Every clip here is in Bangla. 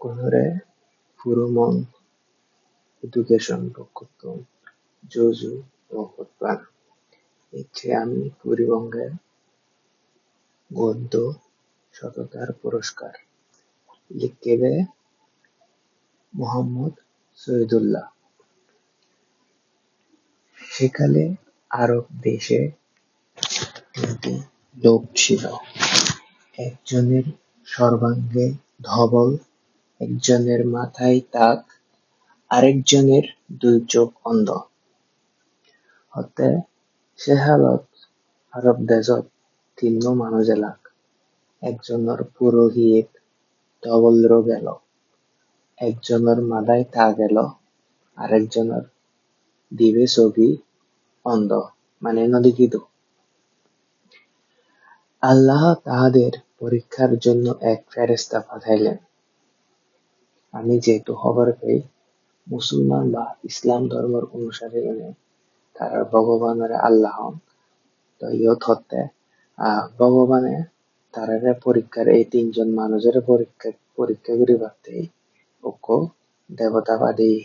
করে পুরোমন এডুকেশন বক্ষত্তন জোজু মহোৎপাদ ইচ্ছে আমি বুড়িবঙ্গের গদ্য শততার পুরস্কার লিখেবে মোহাম্মদ সৈয়দুল্লাহ সেকালে আরব দেশে লোক ছিল। একজনের সর্বাঙ্গে ধবল একজনের মাথায় টাক আরেকজনের দুই চোখ অন্ধ। হতে সেহালত আরব দেশত তিননো মানুষ এলাক একজনৰ পুৰোহিত ধবল গেল একজনের মাথায় টাক এলো আরেকজনের দিবে ছবি অন্ধ মানে নদীকিত আল্লাহ তাহাদের পরীক্ষার জন্য এক ফেরেশতা পাঠাইলেন। আমি যেহেতু খবর পাই মুসলমান বা ইসলাম ধর্মের অনুসারীগণে তারা ভগবানের আল্লাহ হন, তো ইয়ত হতে, আহ, ভগবানে তারারে পরীক্ষার, এই তিনজন মানুষের পরীক্ষা পরীক্ষা করি পারতে ওক দেবতা বাদী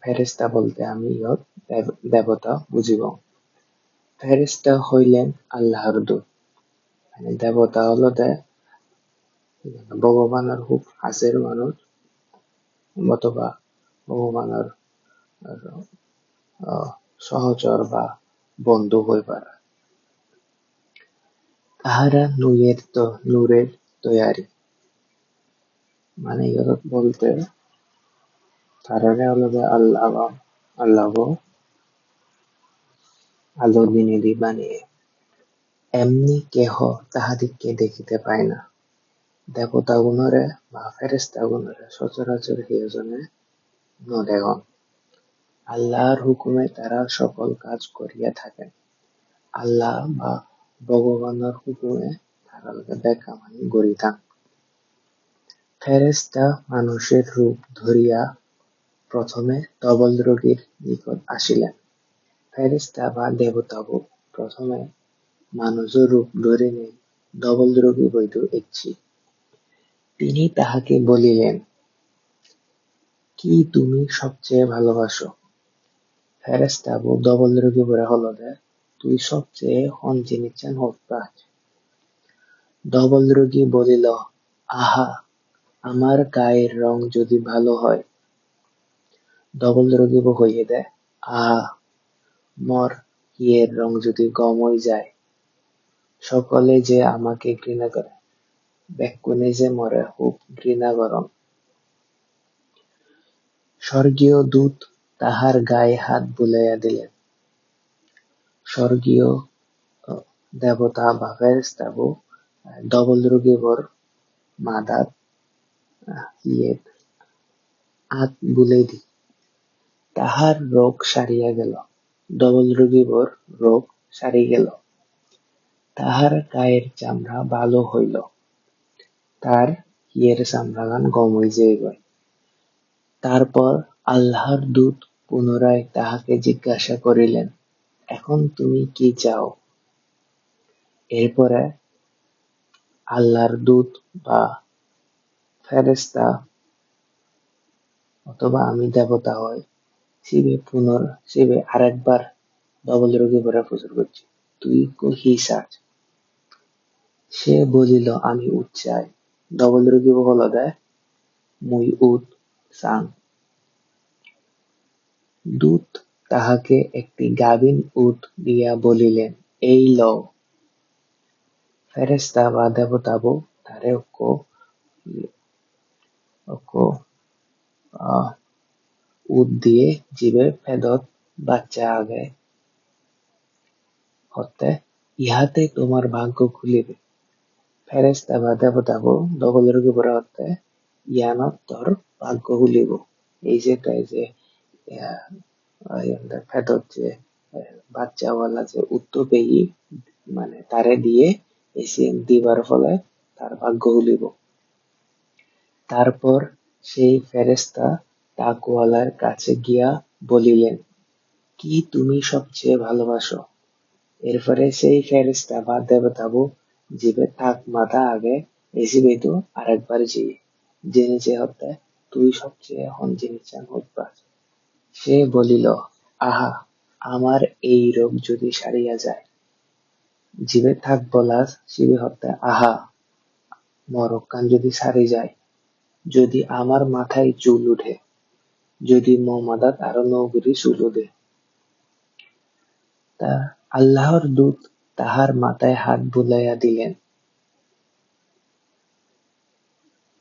ফেরেশতা বলতে আমি ইয়ত দেবতা বুঝিব। ফেরেশতা হইলেন আল্লাহর দূত। মানে দেবতা হলো ভগবানের খুব কাছের মানুষ, অথবা ভগবানের সহচর বা বন্ধু হই পারে। তাহারা নূরের তো, নূরের তৈয়ারি। মানে ইয়ত বলতে তারারে হলো আল্লাহ আল্লাহ আলো দিনেদি বানিয়ে, এমনি কেহ তাহাদিগকে দেখিতে পায় না। দেবতাগণরে বা ফেরেশতাগণরে সচরাচর কেহজনে নদেখন আল্লাহর হুকুমে তারা সকল কাজ করিয়া থাকেন। আল্লাহ বা ভগবানের হুকুমে তারা বেকামানি গড়িতাম ফেরেশতা মানুষের রূপ ধরিয়া প্রথমে তবল রোগীর নিকট আসিলেন। ফেরেশতা বা দেবতাও প্রথমে মানুষের রূপ ধরিলেন ধবল রোগী বৈধ ইচ্ছি তিনি তাহাকে বলিলেন, কি তুমি সবচেয়ে ভালোবাসো? তুই সবচেয়ে বলিল, আহা, আমার গায়ের রং যদি ভালো হয়? ধবল রোগী হইয়ে দেয় আহা, মর, ইয়ের রং যদি হয়ে যায়, সকলে যে আমাকে ঘৃণা করে। যে মরে খুব ঘৃণা গরম স্বর্গীয় দূত তাহার গায়ে হাত বুলাইয়া দিলেন। স্বর্গীয় দেবতা বা ফেরেশতাবু ডবল রোগীবর মাদাত ইয়ে হাত বুলাই দি। তাহার রোগ সারিয়া গেল। ডবল রোগীবর রোগ সারি গেল। তাহার গায়ের চামড়া ভালো হইল। তার ইয়ের চামড়াগান গম হয়ে যাইব তারপর আল্লাহর দূত পুনরায় তাহাকে জিজ্ঞাসা করিলেন, এখন তুমি কি চাও? এরপরে আল্লাহর দূত বা ফেরেশতা অথবা আমি দেবতা হয়, শিবে পুনর, শিবে আরেকবার ডবল রোগী ভরে প্রচার করছি। তুই কি চাস? সে বলিল, আমি উট বল দেয় মুই উট চাং দূত তাহাকে একটি গাভীন উট দিয়া বলিলেন এই লও ফেরেশতা বা দেবতাবু তারে অক্ক অক্ক উট দিয়ে জীবে ফেদত বাচ্চা আগে হতে ইহাতে তোমার ভাগ্য খুলিবে ফেরেশতা বা ইয়ানত, তোর ভাগ্য খুলিব এই যে তাই যে যে বাচ্চাওয়ালা যে মানে তারে দিয়ে দিবার ফলে তার ভাগ্য খুলিব তারপর সেই ফেরেশতা তাকওয়ালার কাছে গিয়া বলিলেন, কি তুমি সবচেয়ে ভালোবাসো? এরপরে সেই ফেরেশতা বা দেবতাবু জীবে থাক মাথা আগে এসিবে তো আরেকবার যে জেনেছে হতে তুই সবচেয়ে জেনেছেন হইবাস সে বলিল, আহা, আমার এই রোগ যদি সারিয়া যায় জীবে থাক বলাস শিবে হতে আহা, মরক্কান যদি সারি যায়, যদি আমার মাথায় চুল উঠে, যদি মোহাম্মদাত আরও নৌগুরি চুল উঠে। তা আল্লাহর দূত তাহার মাথায় হাত বুলাইয়া দিলেন।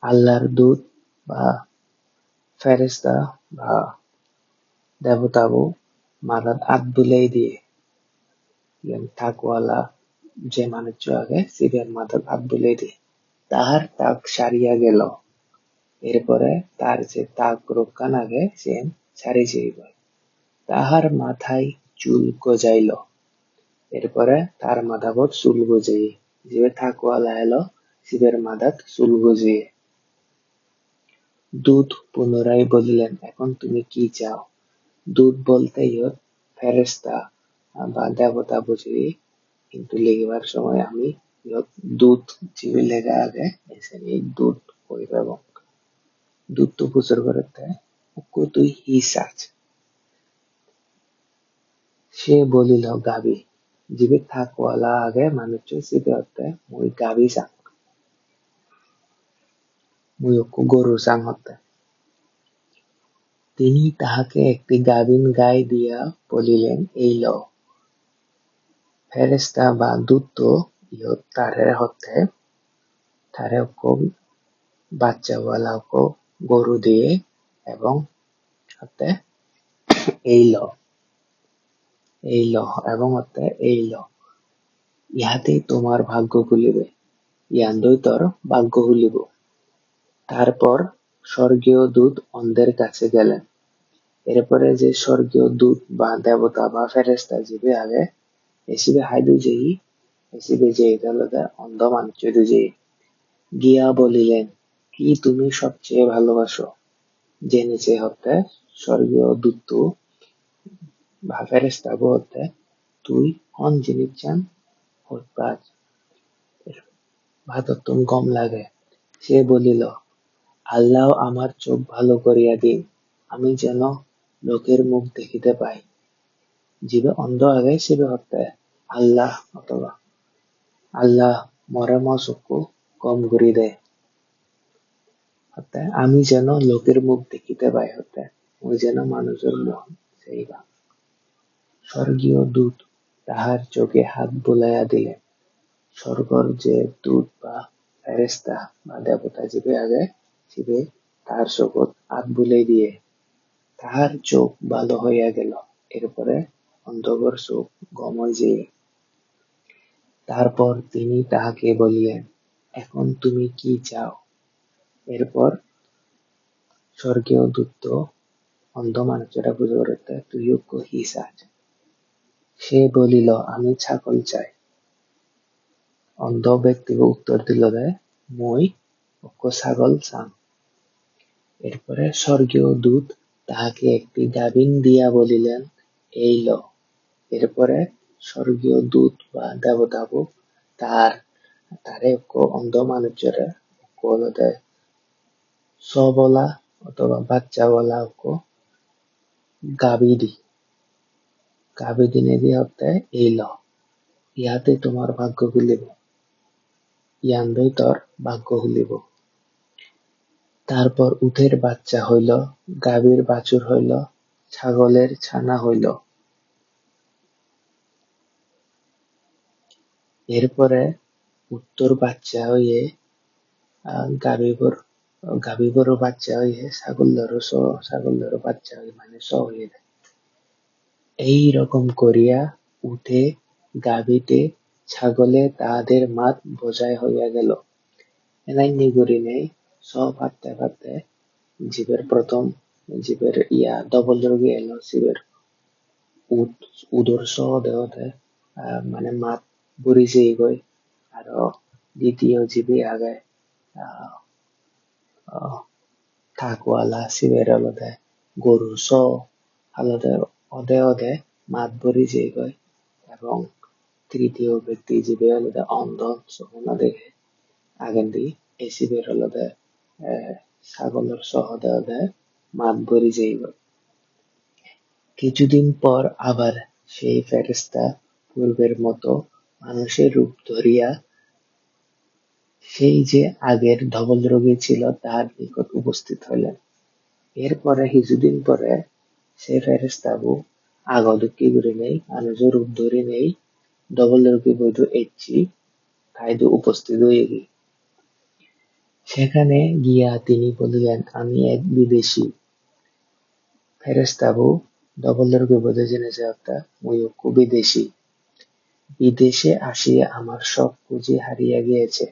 আল্লাহর দূত বা ফেরেস্তা বা দেবতাবু মাথাত হাত বুলাই দিয়ে থাকওয়ালা, যে মানুষ আগে শিবের মাথাত হাত বুলাই দিয়ে। তাহার তাক সারিয়া গেল। এরপরে তার যে তাক রক্ষান আগে সে সারি যাইব। তাহার মাথায় চুল গজাইল। এরপরে তার মাথাবত চুল গজিয়ে যে থাকওয়ালা এলো শিবের মাথাত চুল গজিয়ে দুধ পুনরায় বলিলেন, এখন তুমি কি চাও? দুধ বলতে ইয়ত ফেরেস্তা বা দেবতা বুঝি, কিন্তু লিখিবার সময় আমি ইয়ত দূত জিবি লেখা আগে এসে দূত কইব এবং দূত তো বুঝর করতে তুই সে বলিল, গাবি থাকওয়ালা আগে মানুষ সিবে হতে মুই গাবি চাং মুই গরু চাং হতে তিনি তাহাকে একটি গাভিন গাই দিয়া বলিলেন এই লও ফেরেস্তা বা দূত ইহত তারে হতে তারে বাচ্চাওয়ালা গরু দিয়ে এবং হতে এই ল এই ল এবং হতে এই ল ইহাতেই তোমার ভাগ্য খুলিবে। ইয়ান্দই তোর ভাগ্য খুলিব। তারপর স্বর্গীয় দূত অন্ধের কাছে গেলেন। এরপরে যে স্বর্গীয় দূত বা দেবতা বা ফেরেস্তা যাবে আগে, এসিবে হাইদু যেই, এসিবে যে দলতে অন্ধ মানুষ যেই। গিয়া বলিলেন, কি তুমি সবচেয়ে ভালোবাসো? জেনেছে হতে স্বর্গীয় দূত। ফেরেস্তা হতে তুই হন জিনিস চান হইপাজ ভাতত্তম কম লাগে। সে বলিল, আল্লাহ আমার চোখ ভালো করিয়া দিন, আমি যেন লোকের মুখ দেখিতে পাই। জিবে অন্ধ আগে শিবে হতে আল্লাহ অথবা আল্লাহ মরে ম চক্ষু কম করি দে। আমি যেন লোকের মুখ দেখিতে পাই, হতে, ওই যেন মানুষের মুখ সেইবা স্বর্গীয় দূত তাহার চোখে হাত বুলাইয়া দিলেন। স্বর্গর যে দূত বা ফেরেস্তা বা দেবতা জিবে আগে শিবে তাহার চোখত হাত বুলাই দিয়ে তাহার চোখ ভালো হইয়া গেল। এরপরে অন্ধকার চোখ গময় যে তারপর তিনি তাহাকে বলিলেন, এখন তুমি কি চাও? এরপর স্বর্গীয় দূত অন্ধ মানুষেরা বুঝে পড়তে তুইও কহিস আজ। সে বলিল, আমি ছাগল চাই। অন্ধ ব্যক্তি উত্তর দিল যে মই অক্ষ ছাগল চান এরপরে স্বর্গীয় দূত তাহাকে একটি গাভিন দিয়া বলিলেন, এই ল। এরপরে স্বর্গীয় দূত বা দেবতাবু তার, তারে অন্ধ মানুষের বলতে সবলা অথবা বাচ্চাওয়ালা গাভী দি দিয়ে হতে এই ল ইহাতে তোমার ভাগ্য খুলিব। ইয়ান্দই তোর ভাগ্য খুলিব। তারপর উঠের বাচ্চা হইল গাভীর বাছুর হইল ছাগলের ছানা হইল। এরপরে উত্তর বাচ্চা হইয়ে গাভীবর গাভীবরও বাচ্চা হইয়ে ছাগলেরও স বাচ্চা হইয়ে মানে স হইয়ে। এই রকম করিয়া উঠে গাভীতে ছাগলে তাহাদের মাত বোঝাই হইয়া গেল। সব হাঁটতে হাঁটতে জীবের প্রথম জীবের ইয়া ডবল রোগী এলো জীবের উদর সহ দেহতে মানে মাত বুড়ি যেই গই। আৰু দ্বিতীয় জীবী আগে থাকওয়ালা শিবের আলতে গরু স আলতে অদে অদে মাত ভরি যেই গই এবং তৃতীয় ব্যক্তি সপনা দেখে। আগেন্দি এসি বেরোলদে ছাগলের সহদে মাত ভরি যাইব কিছুদিন পর আবার সেই ফেরেশতা পূর্বের মতো মানুষের রূপ ধরিয়া সেই যে আগের ধবল রোগী ছিল তাহার নিকট উপস্থিত হইলেন এরপরে কিছুদিন পরে সে ফেরেশতাবু আগদুকি করে নেই মানুষের রূপ ধরে নেই ধবলরোগী বৈধ এচ্ছি, খাইদু উপস্থিত হয়ে সেখানে গিয়া তিনি বলিলেন, আমি এক বিদেশি। ফেরেশতাবু ধবলরোগী বৈধ জেনেছে, অর্থাৎ মুইও বিদেশি বিদেশে আসিয়া আমার সব পুঁজি হারিয়ে গিয়েছে।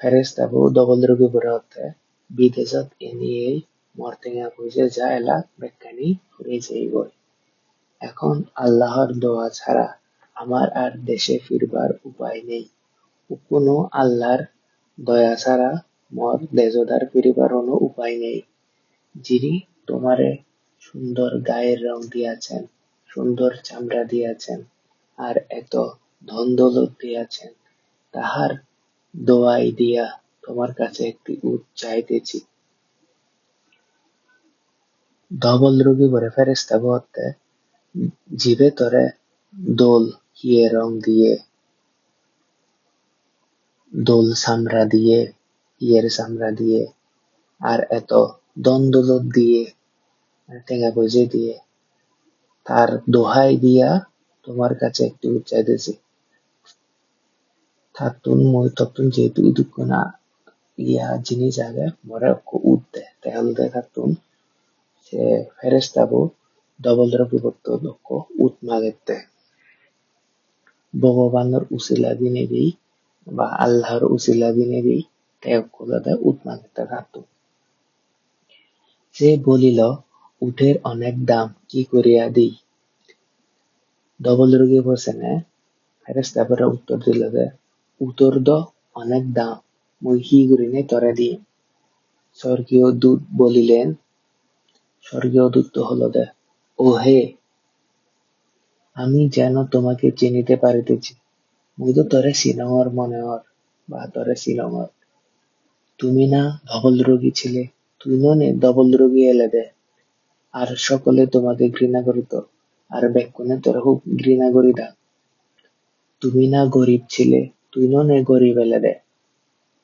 ফেরেশতাবু ধবলরোগী বড় অর্থে বিদেশত এনিয়েই পুঁজে যা এলা বেকানি ফুরে যাইব এখন আল্লাহর দোয়া ছাড়া আমার আর দেশে ফিরবার উপায় নেই। কোনো আল্লাহর দয়া ছাড়া মোর দেশদার ফিরিবার কোনো উপায় নেই। যিনি তোমারে সুন্দর গায়ের রং দিয়াছেন, সুন্দর চামড়া দিয়াছেন, আর এত ধন দৌলত দিয়াছেন, তাহার দোয়াই দিয়া তোমার কাছে একটি উট চাইতেছি। ফেরেস্তা বলতে জিবে তরে দোল কিয়ে রং দিয়ে, দোল সামরা দিয়ে, ইয়ের সামরা দিয়ে, আর এত দ্বন্দ্বলত দিয়ে টেঙা বজে দিয়ে, তার দোহাই দিয়া তোমার কাছে একটি উচ্চাইতেছি থাতুন মই ততুন যেহেতু ইদুকুনা ইয়া জিনিস আগে মরে উঠতে তাহলে থাতুন। বিভক্ত লক্ষ উত মাগেতে ভগবানের উসিলা দিনেবি বা আল্লাহর উসিলা দিনেবি তেয়কুলতে উত মাগেতে থাতুন সে বলিল উঠের অনেক দাম, কি করিয়া দিই? ডবল রোগী বসেনে ফেরেস্তা পরে উত্তর দিল যে উত্তর দ অনেক দাম, মুই হি করিনে তরে দিই স্বর্গীয় দূত বলিলেন স্বর্গীয় দূত হল দে ও হে আমি যেন তোমাকে চিনিতে পারিতেছি। তো তরে সিনহর মনে হর বা তরে সিনহর তুমি না ধবল রোগী ছিলে তুই নে ডবল রোগী এলে দে। আর সকলে তোমাকে ঘৃণা করিত, আর বেক্ষণে তোর খুব ঘৃণা করি দা তুমি না গরিব ছিলে তুই নে গরিব এলে দে।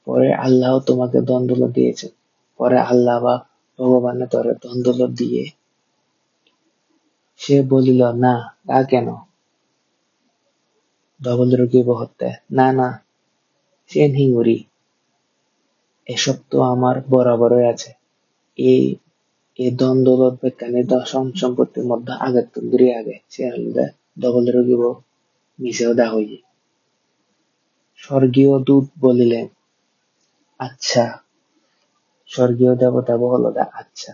পরে আল্লাহ তোমাকে দ্বন্দ্বলত দিয়েছে। পরে আল্লাহ বা ভগবানে তোরে দ্বন্দ্বলত দিয়ে। সে বলিল, না, তা কেন? ডবল রোগী বহতে না না, সে হিঙ্গুরি এসব তো আমার বরাবরই আছে। এই এই দ্বন্দ্বলত বেকানি দশম সম্পত্তির মধ্যে আগে তুন্দ্রি আগে? সে হলে ডবল রোগীব মিশেও দা হই স্বর্গীয় দূত বলিলেন আচ্ছা স্বর্গীয় দেবতা বহলদা আচ্ছা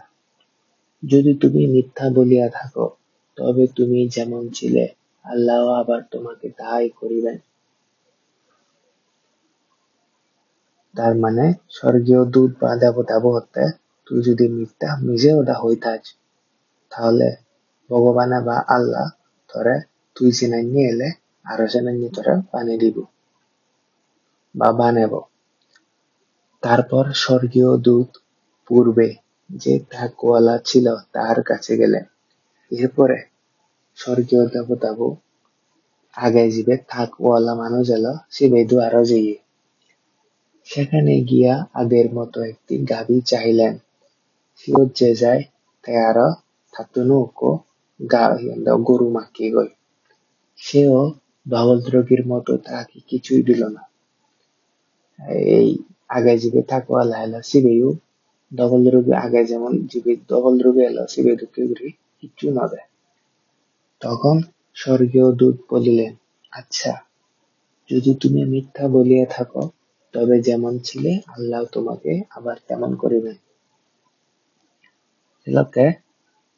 যদি তুমি মিথ্যা বলিয়া থাকো, তবে তুমি যেমন ছিলে, আল্লাহ আবার তোমাকে তাহাই করিবেন। তার মানে স্বর্গীয় দূত বা দেবতা বলতে তুই যদি মিথ্যা নিজে ওটা হইতাছ, তাহলে ভগবানে বা আল্লাহ তোরে তুই চিনাইনি এলে আরও চিনাইনি তোরে বানিয়ে দিব বা বানাব তারপর স্বর্গীয় দূত পূর্বে যে তাকওয়ালা ছিল তার কাছে গেলেন। এরপরে স্বর্গীয় দেবতাবু আগে যাবে তাকওয়ালা মানুষ এলো, সে বেদু আরও যাইয়ে সেখানে গিয়া আগের মতো একটি গাভী চাইলেন সিও যে যায় তাই আরও থাতুনু কো গরু মাকি গই। সেও ধবলদ্রোগীর মতো তাকে কিছুই দিল না। এই আগে জিবে থাকো, আল্লাহ আল্লাহ সিবেও ধবলদ্রোগী আগে যেমন জিবে ধবলদ্রোগী এলো সিবে দুঃখে ঘুরি কিচ্ছু না দেয়। তখন স্বর্গীয় দূত বলিলেন আচ্ছা যদি তুমি মিথ্যা বলিয়া থাকো, তবে যেমন ছিলে, আল্লাহ তোমাকে আবার তেমন করিবেন। লোকে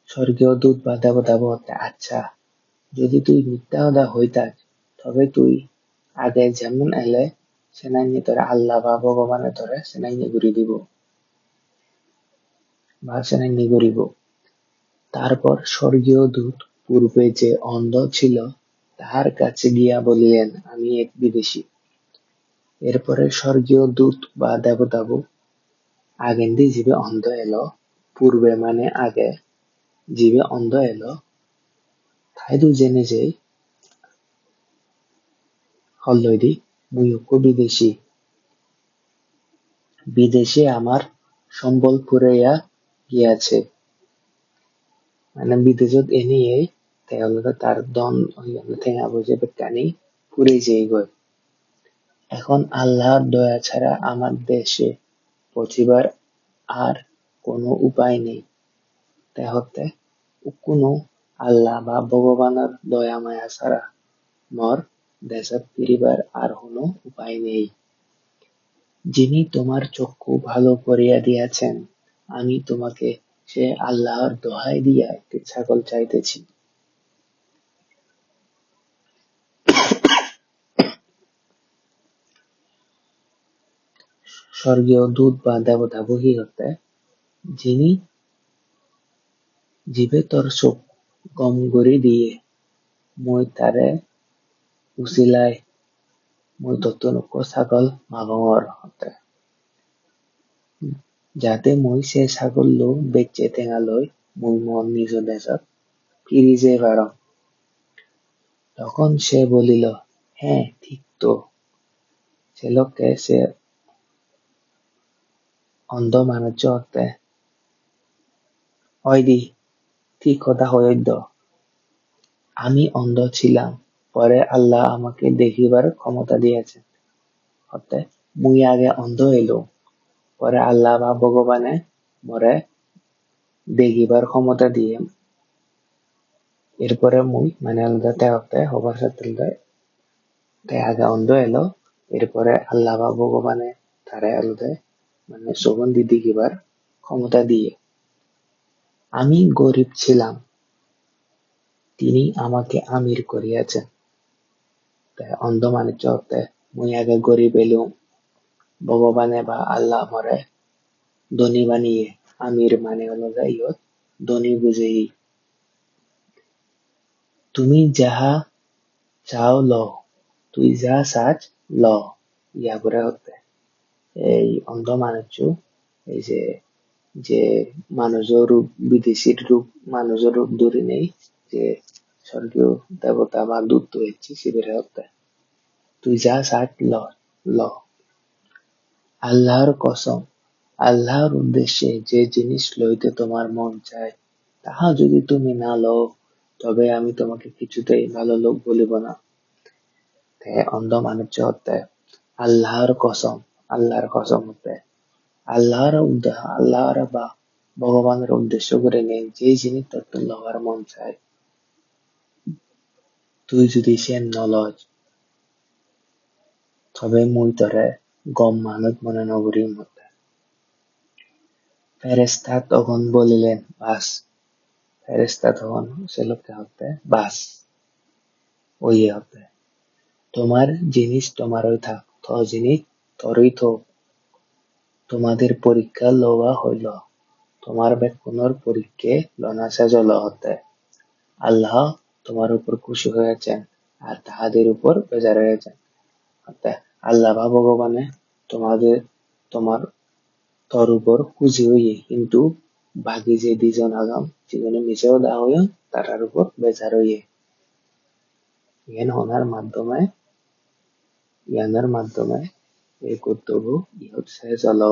স্বর্গীয় দূত বা দেবতা বলতে আচ্ছা যদি তুই মিথ্যা হইতাস, তবে তুই আগে যেমন এলে সেনাইনি তোরে আল্লাহ বা ভগবানে তোরে সেনাইনি ঘুরি দিব। বা সেনাইনি ঘুরিব। তারপর স্বর্গীয় দূত পূর্বে যে অন্ধ ছিল, তাহার কাছে গিয়া বলিলেন, আমি এক বিদেশি। এরপরে স্বর্গীয় দূত বা দেবতাবু আগেন্দি জিবে অন্ধ এলো, পূর্বে মানে আগে জিবে অন্ধ এলো। থাইদু জেনে যে হল্লইদি মুয়ুক্কো বিদেশি। বিদেশে আমার সম্বল ফুরাইয়া গিয়াছে। মানে বিদেশত এনেই তেওঁলোকে তার দন ঠেঙা বুঝে বেকানি পুরে যেই গয় এখন আল্লাহর দয়া ছাড়া আমার দেশে পৌঁছিবার আর কোনো উপায় নেই। তেহতে কোনো আল্লাহ বা ভগবানের দয়া মায়া ছাড়া মর দেশত ফিরিবার আর কোনো উপায় নেই। যিনি তোমার চক্ষু ভালো করিয়া দিয়াছেন, আমি তোমাকে সে আল্লাহর দোহাই দিয়া একটি ছাগল চাইতেছি। স্বর্গীয় দূত বা দেবতা বহি হতে যিনি জীবে তোর চোখ গম গড়ি দিয়ে মই তারে উচিলাই মই ছাগল মাগঙর হতে। যাতে মই সে ছাগল লো বেচে টেঙা লৈ মই মর নিজ দেশত ফিরি যে পার তখন সে বলিল হ্যাঁ ঠিক তো। ছেলেকে সে অন্ধ মানুষ হতে। হয়দি ঠিক কথা হইদ আমি অন্ধ ছিলাম। পরে আল্লাহ আমাকে দেখিবার ক্ষমতা দিয়েছেন। হতে মুই আগে অন্ধ হইলুম পরে আল্লাহ বা ভগবানে মরে দেখিবার ক্ষমতা দিয়ে এরপরে মুই মানে আলাদা তেহতে হবার সাথে তে আগে অন্ধ এলো এরপরে আল্লাহ বা ভগবানে তারে আলাদা মানে সুগন্ধি দেখিবার ক্ষমতা দিয়ে। আমি গরিব ছিলাম। তিনি আমাকে আমির করিয়াছেন। তাই অন্ধ মানুষ হতে মুই আগে গরিব এলুম। ভগবানে বা আল্লাহ মরে, ধনী বানিয়ে, আমির মানে ইয়ত, ধনী বুঝেই তুমি যাহা চাও ল তুই যা চাচ ল ইয়া করে হতে। এই অন্ধ মানুষ এই যে যে মানুষের রূপ, বিদেশির রূপ, মানুষের রূপ ধরে নেই, যে স্বর্গীয় দেবতা বা দূত হয়েছে শিবিরে হতে তুই যা চাচ ল ল। আল্লাহর কসম, আল্লাহর উদ্দেশ্যে যে জিনিস লইতে তোমার মন চায়, তাহা যদি তুমি না লও, তবে আমি তোমাকে কিছুতেই ভালো লোক বলিব না। অন্ধ মানুষ হতে, আল্লাহর কসম আল্লাহর কসম হতে। আল্লাহর উদ্দেশ্য, আল্লাহর বা ভগবানের উদ্দেশ্য করে নেই যে জিনিস তোর লওয়ার মন চায় তুই যদি সে নলজ, তবে মুই তরে গম মানত মনে নগরীর মধ্যে ফেরেস্তা তখন বলিলেন বাস ফেরেস্তা তখন সে লোককে হতে বাস ওই হতে। তোমার জিনিস তোমারই থাক তো জিনিস তোরই থাক। তোমাদের পরীক্ষা লওয়া হইল তোমার বেকুনোর পরীক্ষে লনা সাজল হতে। আল্লাহ তোমার উপর খুশি হয়েছেন আর তাহাদের উপর বেজার হয়েছেন আল্লাহ ভগবানে তোমাদের, তোমার তোর উপর খুশি হইয়ে কিন্তু বাকি যে দুজন আগাম জীবনে মিশেও দেওয়া হইয়া তারার উপর বেজার হইয়ে জ্ঞান হনার মাধ্যমে, জ্ঞানের মাধ্যমে এই কর্তব্য ইহত শেষ হলো